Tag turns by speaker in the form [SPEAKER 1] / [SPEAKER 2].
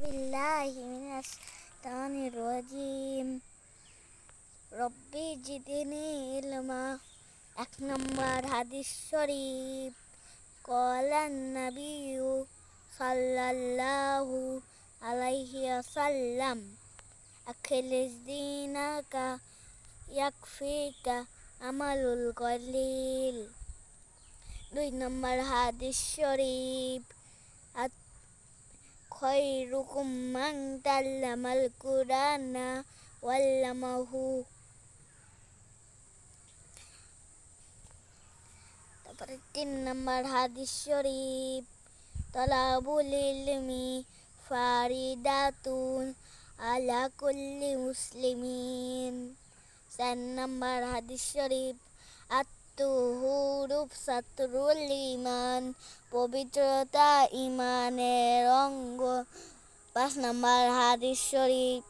[SPEAKER 1] بالله من الشيطان الرجيم রব্বি জিদিনি ইলমা এক নম্বর হাদিস শরীফ কলান নবিয়ু সাল্লাল্লাহু আলাইহি ওয়াসাল্লাম আখিলিস দিনাকা ইয়াকফিকা আমালুল কলিল দুই নম্বর হাদিস শরীফ খৈরুকুম মান তাল্লামাল কুরআনা ওয়াল্লামাহু তারপরে তিন নম্বর হাদিস শরীফ তলাবুল ইলমি ফারিদাতুন আলা কুল্লি মুসলিমিন চার নম্বর হাদিস শরীফ আত্মহুরুফ সাতরুল ইমান পবিত্রতা ইমানের অঙ্গ পাঁচ নম্বর হাদিস শরীফ